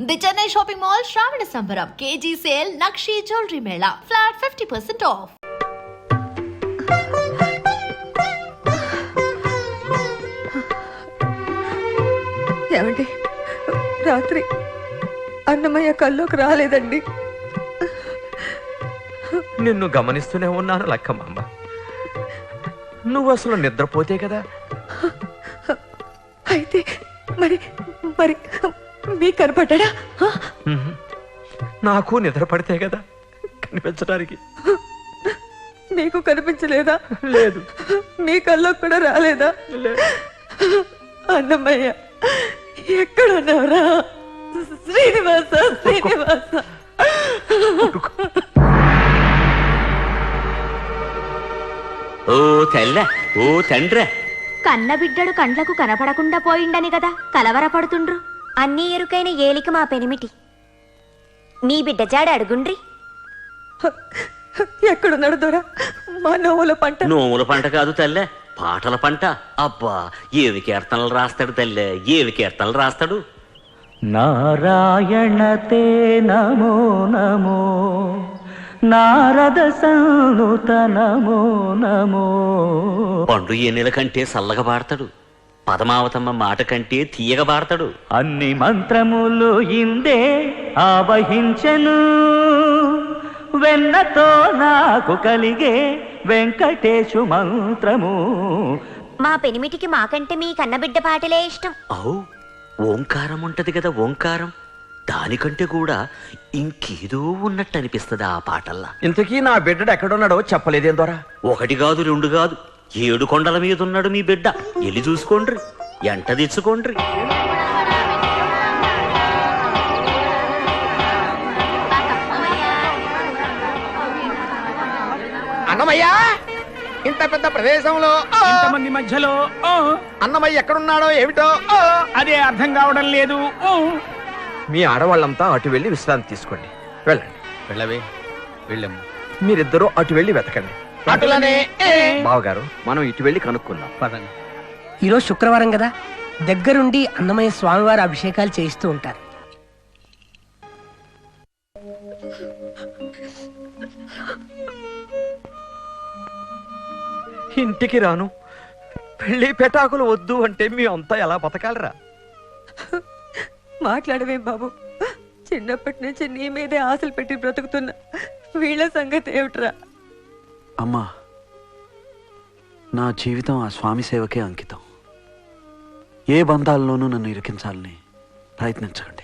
The Chennai shopping mall శ్రావణ సంబరం KG sale నక్షి jewellery mela flat fifty percent off ఏమండి? రాత్రి అన్నమయ్య కల్లోకి రాలేదండి. నిన్ను గమనిస్తూనే ఉన్నాను లక్కమ్మ. నువ్వు అసలు నిద్రపోతే కదా? అయితే మరి మరి మీకు కనపడ్డా. నాకు నిద్ర పడితే కదా కనిపించడానికి. మీకు కనిపించలేదా? లేదు. మీ కల్లో కూడా రాలేదా? లేదు. అన్నమయ్య ఎక్కడున్నారా శ్రీనివాస శ్రీనివాస. ఓ తెల్ల ఓ తండ్ర. కన్న బిడ్డడు కండ్లకు కనపడకుండా పోయిండని గదా కలవరపడుతుండ్రు. అన్నీ ఎరుకైన ఏలిక మా పెనిమిటి. మీ బిడ్డ జాడ అడుగుండ్రి. ఎక్కడున్నాడు దొరా? మా నవ్వుల పంట. నోముల పంట కాదు తల్లే పాటల పంట. అబ్బా ఏవి కీర్తనలు రాస్తాడు తల్లే ఏవి కీర్తనలు రాస్తాడు నారాయణతే నమో నమో నారద సంనుత నమో నమో. పండు ఎన్నెల కంటే సల్లగా పాడతాడు. పదమావతమ్మ మాట కంటే తీయగా పాడతాడు అన్ని మంత్రములు ఇందే ఆవహించెను. వెన్నతో నాకు కలిగే వెంకటేశు మంత్రము. మా పెనిమిటికి మాకంటే మీ కన్నబిడ్డ పాటలే ఇష్టం. అవు ఓంకారం ఉంటది కదా ఓంకారం. దానికంటే కూడా ఇంకేదో ఉన్నట్టు అనిపిస్తుంది ఆ పాటల్లా. ఇంతకీ నా బిడ్డడు ఎక్కడున్నాడో చెప్పలేదేం దొరా ఒకటి కాదు రెండు కాదు. ఏడు కొండల మీద ఉన్నాడు మీ బిడ్డ. ఎల్లి చూసుకోండ్రి ఎంట తెచ్చుకోండ్రి. అన్నమయ్యా ఇంత పెద్ద ప్రదేశంలో ఇంతమంది మధ్యలో ఓ, అన్నమయ్య ఎక్కడున్నాడో ఏమిటో. అదే అర్థం కావడం లేదు ఓ. మీ ఆడవాళ్ళంతా అటు వెళ్ళి విశ్రాంతి తీసుకోండి. వెళ్ళండి. వెళ్ళవే వెళ్ళము మీరిద్దరూ అటు వెళ్ళి వెతకండి. అటులనే. బావగారు మనం ఇటు వెళ్ళి కనుక్కుందాం. పదండి. ఈరోజు శుక్రవారం కదా? దగ్గరుండి అన్నమయ్య స్వామివారి అభిషేకాలు చేయిస్తూ ఉంటారు. ఇంటికి రాను. పెళ్ళి పెటాకులు వద్దు అంటే మీ అంతా ఎలా బతకాలరా? మాట్లాడవే బాబు. చిన్నప్పటి నుంచి నీ మీదే ఆశలు పెట్టి బ్రతుకుతున్నా వీళ్ళ సంగతి ఏమిట్రా? అమ్మా నా జీవితం ఆ స్వామి సేవకే అంకితం. ఏ బంధాల్లోనూ నన్ను ఇరికించాలని ప్రయత్నించకండి.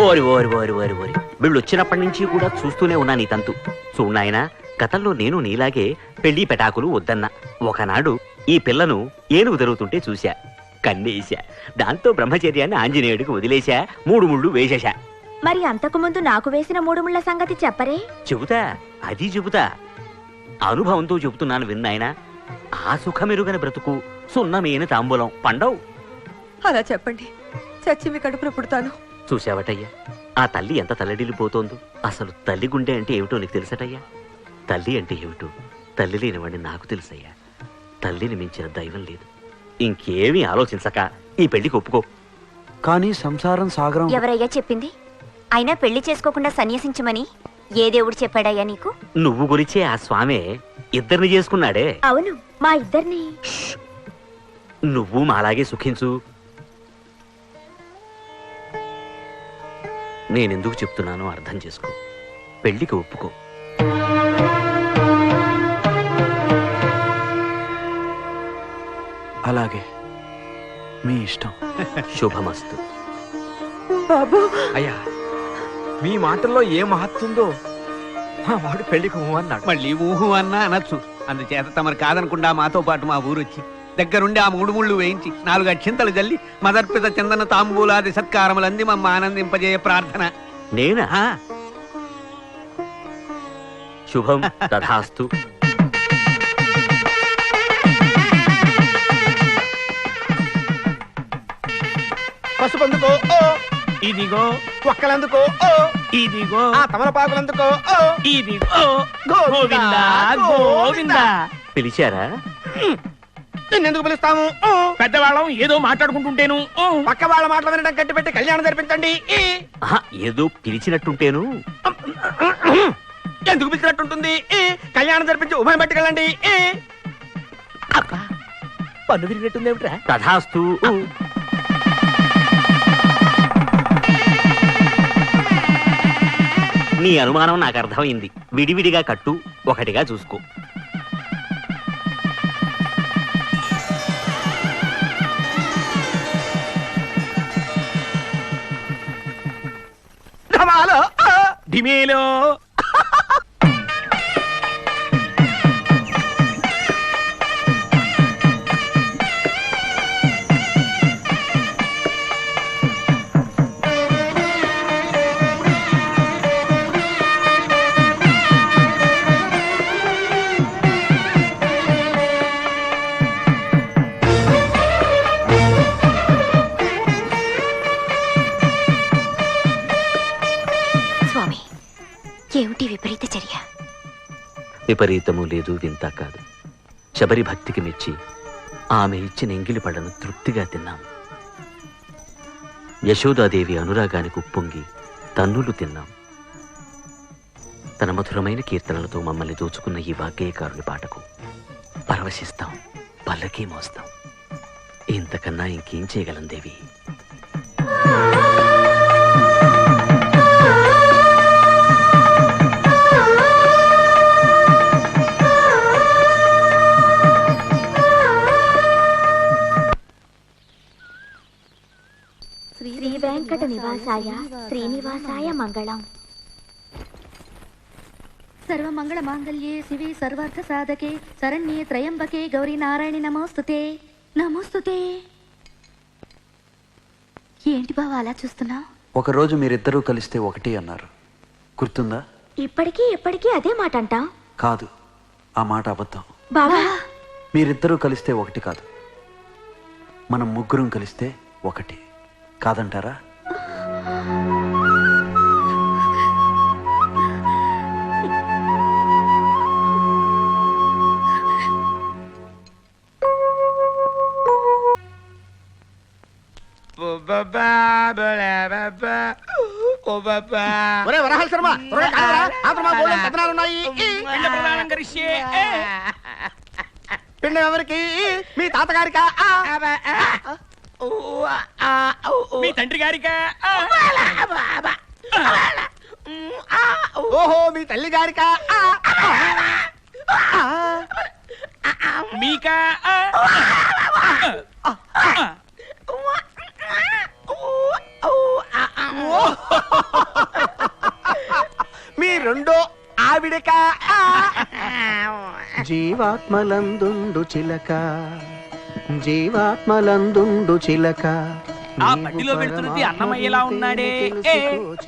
ఓరి ఓరి ఓరి ఓరి ఓరి. వీళ్ళు వచ్చినప్పటి నుంచి కూడా చూస్తూనే ఉన్నా నీ తంతు. చూడు నాయనా గతంలో నేను నీలాగే పెళ్ళి పెటాకులు వద్దన్నా. ఒకనాడు ఈ పిల్లను ఏనుగు జరుగుతుంటే చూశా. కన్నేశా. దాంతో బ్రహ్మచర్యాన్ని ఆంజనేయుడికి వదిలేశా. మూడు ముళ్ళు వేసేశా. మరి అంతకుముందు నాకు వేసిన మూడు ముళ్ళ సంగతి చెప్పరే? చెబుతా అది చెబుతా. అనుభవంతో చెబుతున్నాను విన్నాయన ఆ సుఖమెరుగని బ్రతుకు సున్నమేని తాంబూలం. పండవు. అలా చెప్పండి. చచ్చి మీ కడుపులో పుడతాను. చూశావటయ్యా ఆ తల్లి ఎంత తల్లడిల్లిపోతోందో. అసలు తల్లి గుండె అంటే ఏమిటో నీకు తెలుసటయ్యా? తల్లి అంటే ఏమిటో తల్లి లేనివాడిని నాకు తెలుసయ్యా. తల్లిని మించిన దైవం లేదు. ఇంకేమీ ఆలోచించక ఈ పెళ్ళికి ఒప్పుకో. కానీ సంసారం సాగరం ఎవరయ్యా చెప్పింది? అయినా పెళ్ళి చేసుకోకుండా సన్యసించమని ఏ దేవుడు చెప్పాడయ్యా నీకు? నువ్వు గురించే ఆ స్వామే ఇద్దరిని చేసుకున్నాడే. అవును మా ఇద్దరిని. నువ్వు మాలాగే సుఖించు. నేనెందుకు చెప్తున్నానో అర్థం చేసుకో. పెళ్ళికి ఒప్పుకో. అలాగే. మీ ఇష్టం. శుభమస్తు. బాబు. అయ్యా. మీ మాటల్లో ఏ మహత్తుందో మా వాడు పెళ్ళికి ఊ అన్నాడు. మళ్ళీ ఊహు అన్నా అనొచ్చు. అందుచేత తమరు కాదనకుండా మాతో పాటు మా ఊరొచ్చి దగ్గరుండి ఆ మూడు ముళ్ళు వేయించి నాలుగు అక్షింతలు జల్లి మదర్పిత చందన తాంబూలాది సత్కారములంది మమ్మ ఆనందింపజేయ ప్రార్థన. నేనా? శుభం తథాస్తు. పసుపందుకో ఓ! ఇదిగో. ఒక్కలందుకో. ఓ. ఇదిగో. ఆ తమలపాకులందుకో. ఓ. ఇదిగో. గోవిందా, గోవిందా. గోవిందా. పిలిచారా? నిన్నెందుకు పిలుస్తాము? ఊ. పెద్దవాళ్ళం ఏదో మాట్లాడుకుంటుంటేను. పక్క వాళ్ళ మాటలు వినడం కట్టి పెట్టి కళ్యాణం జరిపించండి. ఈ. ఆహా, ఏదో పిలిచినట్టుంటేను. ఎందుకు పిలిచినట్టుంటుంది? ఈ. కళ్యాణం జరిపించి ఉభయం పట్టుకెళ్ళండి. ఈ. పన్ను విరిగినట్టుంది ఏమిట్రా తథాస్తు నీ అనుమానం నాకు అర్థమైంది. విడివిడిగా కట్టు ఒకటిగా చూసుకో. ధమాలో ఢిమేలో. ఏమిటి విపరీత చర్య? విపరీతము లేదు వింత కాదు. శబరి భక్తికి మెచ్చి ఆమె ఇచ్చిన ఎంగిలి పళ్ళను తృప్తిగా తిన్నాం. యశోదాదేవి అనురాగానికి ఉప్పొంగి తన్నులు తిన్నాం. తన మధురమైన కీర్తనలతో మమ్మల్ని దోచుకున్న ఈ వాగ్గేయకారుని పాటకు పరవశిస్తాం పల్లకీ మోస్తాం. ఇంతకన్నా ఇంకేం చేయగలం దేవి? వెంకట నివాసాయ శ్రీనివాసాయ మంగళం. సర్వమంగళ మాంగళ్యే శివే సర్వార్థ సాధకే శరణ్యే త్రయంబకే గౌరీ నారాయణి నమోస్తుతే. నమోస్తుతే. ఏంటి బావ అలా చూస్తున్నావు? ఒకరోజు మీరిద్దరూ కలిస్తే ఒకటి అన్నారు. గుర్తుందా? ఇప్పటికీ ఎప్పటికీ అదే మాట అంటా కాదు ఆ మాట అబద్ధం. బావా! మీరిద్దరూ కలిస్తే ఒకటి కాదు. మనం ముగ్గురం కలిస్తే ఒకటి. కాదంటారా? ఒరే వరహాల శర్మ త్వరగా కానిరా. ఆత్రమా బోలెడు పెత్తనాలు ఉన్నాయి ఈ. పిండ ప్రదానం కరిష్యే. పిండం ఎవరికి మీ తాతగారికా ఆ. మీ తండ్రి గారికా ఆ. ఓహో మీ తల్లి గారికా ఆ. మీకా రెండో ఆవిడకా. ఆ. జీవాత్మలందుండు చిలక. జీవాత్మలందుండు చిలక. ఆ బండిలో వెళ్తున్నది అన్నమయ్యలా ఉన్నాడే.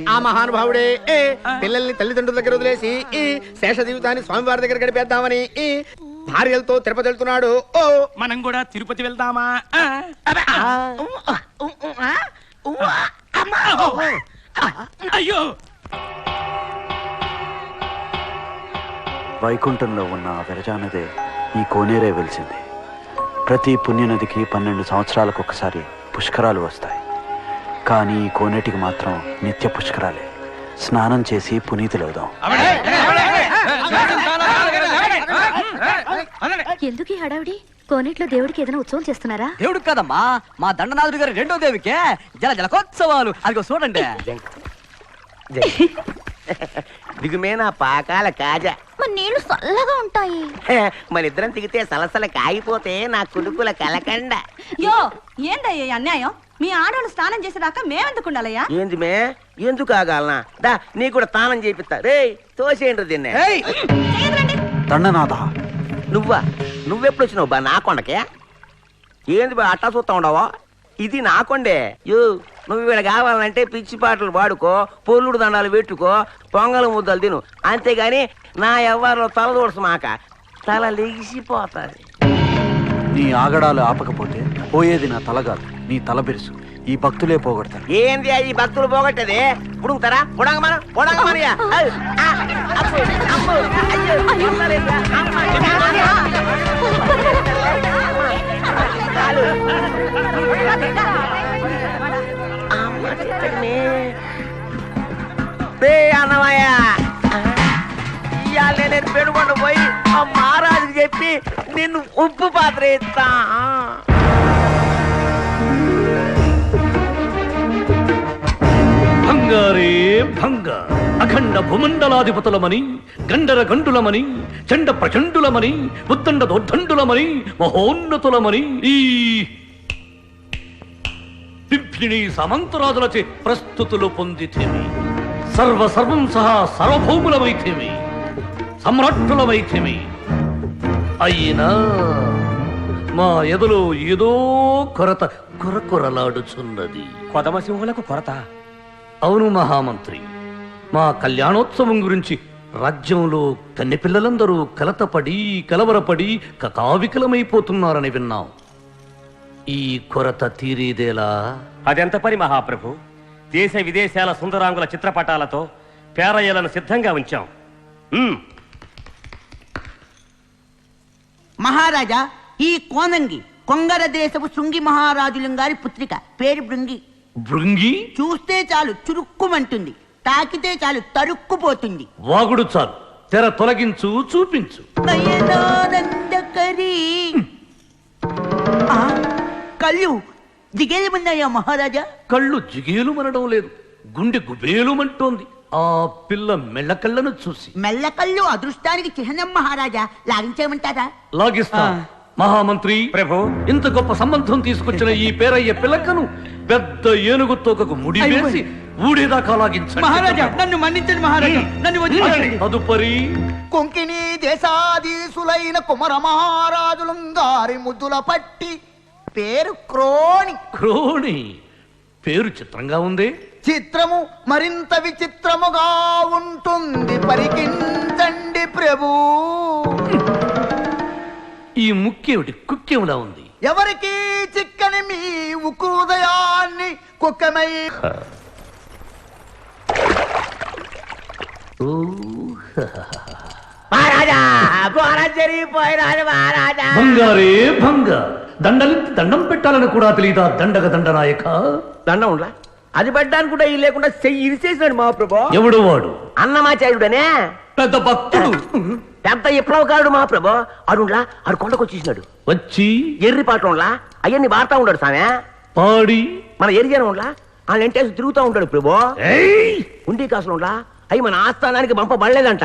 ఆ మహానుభావుడే ఏ! పిల్లల్ని తల్లిదండ్రుల దగ్గర వదిలేసి ఈ శేష జీవితాన్ని స్వామివారి దగ్గర గడిపేద్దామని ఈ భార్యలతో తిరుపతి వెళ్తున్నాడు. ఓ! మనం కూడా తిరుపతి వెళ్దామా? ఆ. అయ్యో! వైకుంఠంలో ఉన్న ఆ విరజానదే ఈ కోనేరే వెలిసింది. ప్రతి పుణ్యనదికి పన్నెండు సంవత్సరాలకు ఒకసారి పుష్కరాలు వస్తాయి. కానీ ఈ కోనేటికి మాత్రం నిత్య పుష్కరాలే. స్నానం చేసి పునీతులవుదాం ఎందుకు ఈ హడావిడి? కోనేట్లో దేవుడికి ఏదైనా ఉత్సవం చేస్తున్నారా? దేవుడు కదమ్మా మా దండనాథుడి గారి రెండో దేవికే జల జలకోత్సవాలు. అదిగో చూడండి. దిగుమే నా పాకాల కాజా. మరి నీళ్ళు చల్లగా ఉంటాయి. మన ఇద్దరం దిగితే సలసల కాగిపోతే నా కులుకుల కలకండ. యో ఏందయ్య ఈ అన్యాయం? మీ ఆడవాళ్ళు స్నానం చేసేదాకా మేమెందుకు ఉండాలయ్యా? ఏంది మే? ఎందుకు ఆగాలనా? దా నీ కూడా తానం చేపిస్తా. రే తోసేయండి దీన్ని. దండనాథ. నువ్వా? నువ్వెప్పుడు వచ్చినావు బా నా కొండకే? ఏంది బా అట్టా చూస్తా ఉండవా? ఇది నా కొండే. యో నువ్వు ఇక్కడ కావాలంటే పిచ్చి పాటలు పాడుకో పొల్లుడు దండాలు పెట్టుకో పొంగల్ ముద్దలు తిను. అంతేగాని నా ఎవ్వరిలో తల దూడసు మాక తల లెగిసిపోతాది. నీ ఆగడాలు ఆపకపోతే పోయేది నా తల కాదు నీ తల బిరుసు. ఈ భక్తులే పోగొడతారు. ఏంది ఈ భక్తులు పోగొట్టేది? పుడుగుతారా పుడంగ మన మహారాజుకి చెప్పి నిన్ను ఉప్పు పాత్ర ఇస్తా భంగారే భంగ. అఖండ భూమండలాధిపతులమని గండర గండులమని చండ ప్రచండులమని ఉత్తండ దోర్ధండులమని మహోన్నతులమని ఈ పిప్పిణి సమంతరాజులచే ప్రస్తుతులు పొందితేమి. సర్వ సర్వం సహా సర్వభౌములమైతేమి. సమ్రాట్టులమైతేమి. అయినా మా ఎదలో ఏదో కొరత కొరకొరలాడుచున్నది. కొదమసింహులకు కొరత. అవును మహామంత్రి మా కళ్యాణోత్సవం గురించి రాజ్యంలో కన్నెపిల్లలందరూ కలతపడి కలవరపడి కకావికలమైపోతున్నారని విన్నాం. ఈ కొరత తీరేదేలా? అదెంత పని మహాప్రభు? దేశ విదేశాల సుందరాంగుల చిత్రపటాలతో పేరయ్యలను సిద్ధంగా ఉంచాం. మహారాజా ఈ కోనంగి కొంగర దేశపు శృంగి మహారాజులం గారి పుత్రిక పేరు బృంగి భృంగి? చూస్తే చాలు చురుక్కుమంటుంది తాకితే చాలు తరుక్కుపోతుంది. వాగుడు చాలు తెర తొలగించు చూపించు. నయనానందకరి. ఆ, కళ్ళు దిగేయమన్నాయా మహారాజా? కళ్ళు జిగేలు మనడం లేదు గుండె గుబేలుమంటోంది. ఆ పిల్ల మెళ్ళకళ్ళను చూసి. మెల్లకళ్ళు అదృష్టానికి చిహ్నం మహారాజా. లాగించేయమంటారా? లాగిస్తా. మహామంత్రి ప్రభు. ఇంత గొప్ప సంబంధం తీసుకొచ్చిన ఈ పేరయ్య పిల్లకను పెద్ద ఏనుగు తోకకు ముడి వేసి ఊడేదాకా లాగించండి. మహారాజా, నన్ను మన్నించండి మహారాజా. నన్ను వదిలించండి తదుపరి కొంకిని దేశాధీసులైన కుమర మహారాజులం గారి ముద్దుల పట్టి పేరు క్రోణి. క్రోణి. పేరు చిత్రంగా ఉంది? చిత్రము మరింత విచిత్రముగా ఉంటుంది. పరికించండి ప్రభు. ఈ ముక్కేమిటి? కుక్కేమిలా ఉంది? ఎవరికి చిక్కని మీ ఉక్కు హృదయాన్ని కుక్కమై మహారాజా ఘోరం జరిగిపోయినాడు మహారాజా. బంగారే భంగ. దండలించి దండం పెట్టాలని కూడా తెలియదా దండగ దండనాయక? దండం ఉండలా అది పడ్డానికి కూడా ఈ లేకుండా చెయ్యి ఇరిసేసినాడు మహాప్రభు. ఎవడు వాడు? అన్నమాచార్యుడనే. పెద్ద భక్తుడు. పెద్ద విప్లవకారుడు మహాప్రభు. అడుండ్లా ఆడు కొండకు వచ్చేసినాడు. వచ్చి ఎర్రి పాటంలా అయ్యన్ని బాడుతా ఉన్నాడు సామె. పాడి. మన ఎరిజన ఉండలా వాళ్ళ ఎంటేసి తిరుగుతూ ఉంటాడు ప్రభు. ఉండి కాసులు ఉండలా అయ్యి మన ఆస్థానానికి పంపబడలేదంట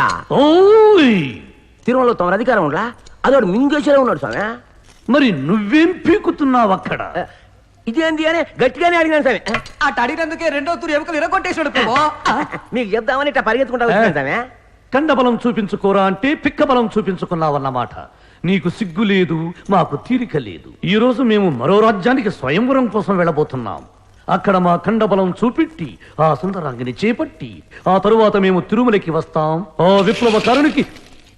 తిరుమలలో తమరు అధికారం ఉండలా అదోడు మింగేసేలా ఉన్నాడు స్వామి మరి నువ్వేం పీకుతున్నావు అక్కడ? ఇదేంది అని గట్టిగానే అడిగాను స్వామి అటు అడిగినందుకే రెండో తూరు ఎముకలు ఇరగొట్టేశాడు ప్రభు. మీకు చెప్దామని ఇట్లా పరిగెత్తుకుంటా వచ్చాను స్వామి కండబలం చూపించుకోరా అంటే పిక్క బలం చూపించుకున్నావన్నమాట. నీకు సిగ్గు లేదు మాకు తీరిక లేదు. ఈ రోజు మేము మరో రాజ్యానికి స్వయంవరం కోసం వెళ్ళబోతున్నాం. అక్కడ మా కండబలం చూపెట్టి ఆ సుందరాంగిని చేపట్టి ఆ తరువాత మేము తిరుమలకి వస్తాం. ఆ విప్లవకారునికి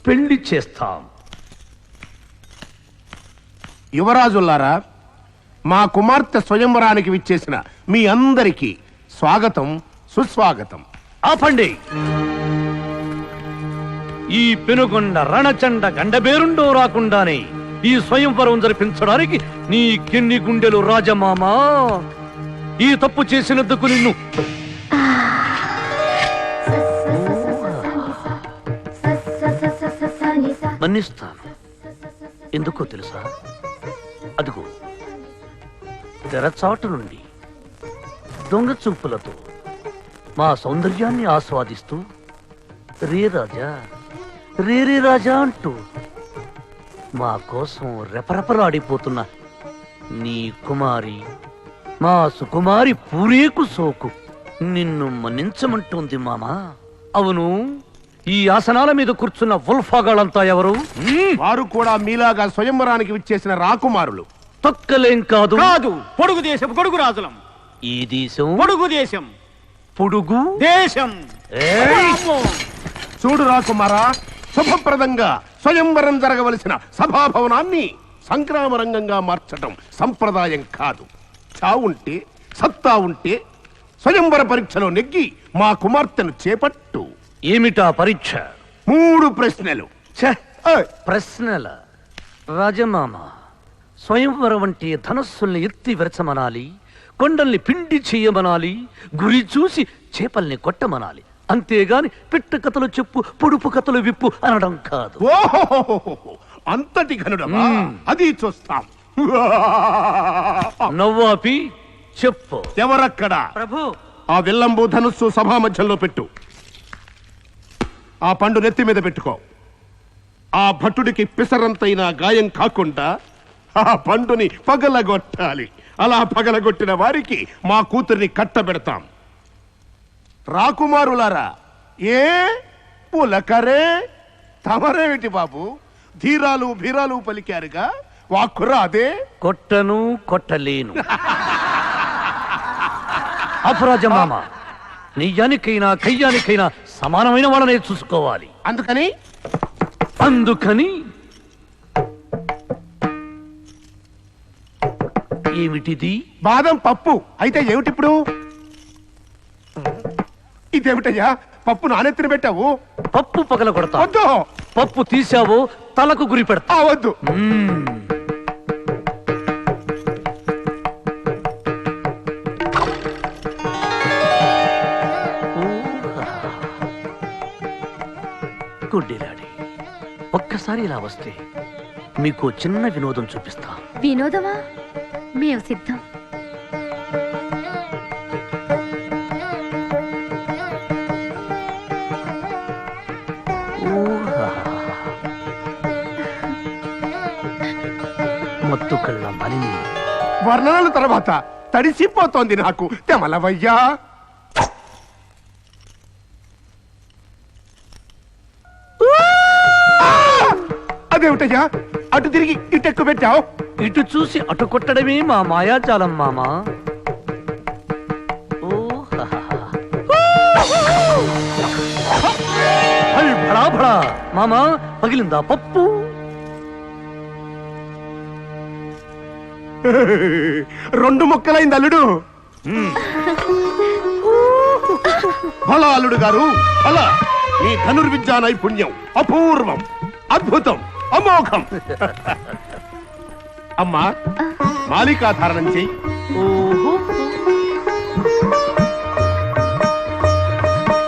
పెళ్ళి చేస్తాం. యువరాజుల్లారా మా కుమార్తె స్వయంవరానికి విచ్చేసిన మీ అందరికీ స్వాగతం సుస్వాగతం. ఆపండి! ఈ పెనుగొండ రణచండ గండబేరుండో రాకుండానే ఈ స్వయంవరం జరిపించడానికి నీకెన్ని గుండెలు రాజమామా! ఈ తప్పు చేసినందుకు నిన్ను మన్నిస్తాను. ఎందుకో తెలుసా? అదిగో తెరచాటు నుండి దొంగ చూపులతో మా సౌందర్యాన్ని ఆస్వాదిస్తూ రే రాజా రే రే రాజా అంటూ మా కోసం రెపరెపలాడిపోతున్న నీ కుమారి మా సుకుమారి పూరేకు సోకు. నిన్ను మన్నించమంటుంది మామా. అవును ఈ ఆసనాల మీద కూర్చున్న వుల్ఫాగాళ్ళంతా ఎవరు? వారు కూడా మీలాగా స్వయంవరానికి విచ్చేసిన రాకుమారులు. తొక్కలేం కాదు. కాదు. పొడుగు దేశం పొడుగు రాజులం. ఈ దేశం పొడుగు దేశం. పొడుగు దేశం. చూడు రాకుమారా శుభప్రదంగా స్వయంవరం జరగవలసిన సభాభవనాన్ని సంగ్రామ రంగంగా మార్చటం సంప్రదాయం కాదు. చావుంటే సత్తా ఉంటే స్వయంవర పరీక్షలో నెగ్గి మా కుమార్తెను చేపట్టు. ఏమిటా పరీక్ష? మూడు ప్రశ్నలు. ప్రశ్నల రాజమామ. స్వయంవరం అంటే ధనస్సుల్ని ఎత్తి విరచమనాలి కొండల్ని పిండి చేయమనాలి గురి చూసి చేపల్ని కొట్టమనాలి. అంతేగాని పిట్ట కథలు చెప్పు పొడుపు కథలు విప్పు అనడం కాదు. ఓహో అంతటి ఘనుడమా? అది చూస్తాం. నవ్వాపి చెప్పు. ఎవరక్కడ? ప్రభు. ఆ విల్లంబు ధనుస్సు సభా మధ్యంలో పెట్టు. ఆ పండు నెత్తి మీద పెట్టుకో. ఆ భటుడికి పిసరంతైన గాయం కాకుండా ఆ పండుని పగలగొట్టాలి. అలా పగలగొట్టిన వారికి మా కూతుర్ని కట్టబెడతాం. రాకుమారులారా ఏ పులకరే? తమరేమిటి బాబు? ధీరాలు భీరాలు పలికారుగా? వాక్కురా అదే కొట్టను కొట్టలేను. అపరాజ మామ నెయ్యానికైనా కయ్యానికైనా సమానమైన వాళ్ళనే చూసుకోవాలి. అందుకని? అందుకని ఏమిటిది? బాదం పప్పు. అయితే ఏమిటిప్పుడు? ఇదేమిటయ్యా? పప్పు నానెత్తిన పెట్టావు? పప్పు పగల కొడతా. వద్దు. పప్పు తీసావో తలకు గురి పెడతా. ఆ, వద్దు. గుడ్డిలాడి ఒక్కసారి ఇలా వస్తే మీకు చిన్న వినోదం చూపిస్తా. వినోదమా? మేము సిద్ధం. మత్తు కళ్ళ మలిని. వర్ణనల తర్వాత తడిసిపోతోంది నాకు. తెమలవయ్యా? అదేమిటయ్యా? అటు తిరిగి ఇటెక్కు పెట్టావు? ఇటు చూసి అటు కొట్టడమే మా మాయాచాలం మామా. హల్ భడా మామా పగిలిందా పప్పు? రెండు ముక్కలైంది అల్లుడు. భలా అల్లుడు గారు అలా మీ ధనుర్విద్యా నైపుణ్యం అపూర్వం అద్భుతం అమోఘం. అమ్మా మాలికాధారణం చెయ్యి. ఓహో.